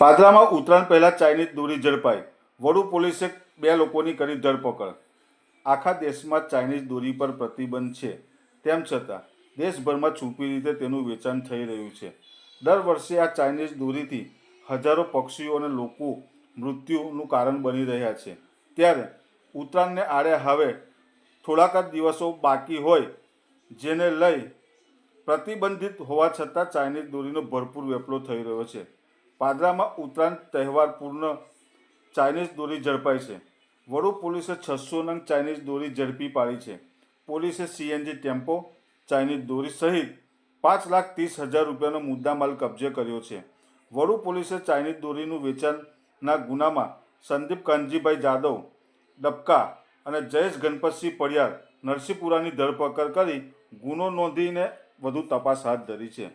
પાદરામાં ઉત્તરાયણ પહેલાં ચાઇનીઝ દોરી ઝડપાઈ. વડુ પોલીસે બે લોકોની કરી ધરપકડ. આખા દેશમાં ચાઇનીઝ દોરી પર પ્રતિબંધ છે. તેમ છતાં, દેશભરમાં છુપી રીતે તેનું વેચાણ થઈ રહ્યું છે. દર વર્ષે આ ચાઇનીઝ દોરીથી હજારો પક્ષીઓ અને લોકો મૃત્યુનું કારણ બની રહ્યા છે. ત્યારે ઉત્તરાયણને આડે હવે થોડાક જ દિવસો બાકી હોય, જેને લઈ પ્રતિબંધિત હોવા છતાં ચાઇનીઝ દોરીનો ભરપૂર વેપલો થઈ રહ્યો છે. પાદરામાં ઉત્તરાયણ તહેવાર પૂર્ણ ચાઇનીઝ દોરી ઝડપાઈ છે. વડુ પોલીસે છસો નંગ ચાઇનીઝ દોરી ઝડપી પાડી છે. પોલીસે સીએનજી ટેમ્પો, ચાઇનીઝ દોરી સહિત પાંચ લાખ ત્રીસ હજાર રૂપિયાનો મુદ્દામાલ કબજે કર્યો છે. વડુ પોલીસે ચાઇનીઝ દોરીનું વેચાણના ગુનામાં સંદીપ કાનજીભાઈ જાદવ, ડબકા અને જયેશ ગણપતસિંહ પડિયાર નરસિંહપુરાની ધરપકડ કરી ગુનો નોંધીને વધુ તપાસ હાથ ધરી છે.